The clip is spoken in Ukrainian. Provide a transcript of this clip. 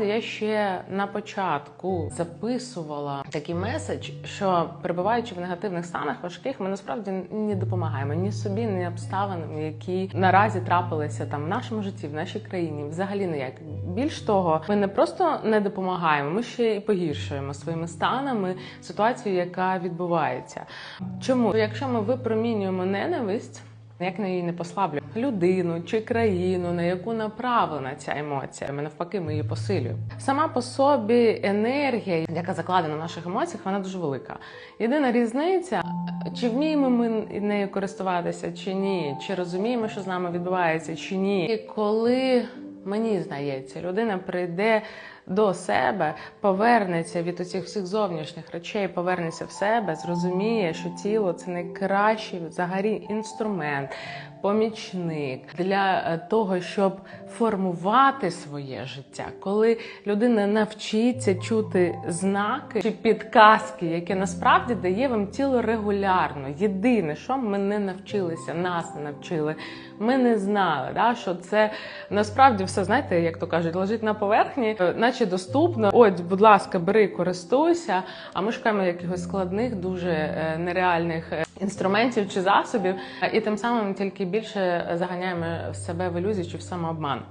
насправді я ще на початку записувала такий меседж, що перебуваючи в негативних станах важких, ми насправді не допомагаємо ні собі, ні обставинам, які наразі трапилися там в нашому житті, в нашій країні. Взагалі ніяк. Більш того, ми не просто не допомагаємо, ми ще й погіршуємо своїми станами ситуацію, яка відбувається. Чому? Якщо ми випромінюємо ненависть. Як на її не послаблю людину чи країну, на яку направлена ця емоція, ми навпаки, ми її посилюємо. Сама по собі енергія, яка закладена в наших емоціях, вона дуже велика. Єдина різниця, чи вміємо ми нею користуватися, чи ні, чи розуміємо, що з нами відбувається, чи ні. І коли мені здається, людина прийде до себе, повернеться від усіх всіх зовнішніх речей, повернеться в себе, зрозуміє, що тіло це найкращий взагалі інструмент, помічник для е, того, щоб формувати своє життя. Коли людина навчиться чути знаки чи підказки, які насправді дає вам тіло регулярно. Єдине, що ми не навчилися, нас не навчили, ми не знали, да, що це насправді все, знаєте, як то кажуть, лежить на поверхні, е, наче доступно. От, будь ласка, бери, користуйся. А ми шукаємо якихось складних, дуже е, нереальних е, інструментів чи засобів, і тим самим тільки більше заганяємо себе в ілюзію чи в самообман.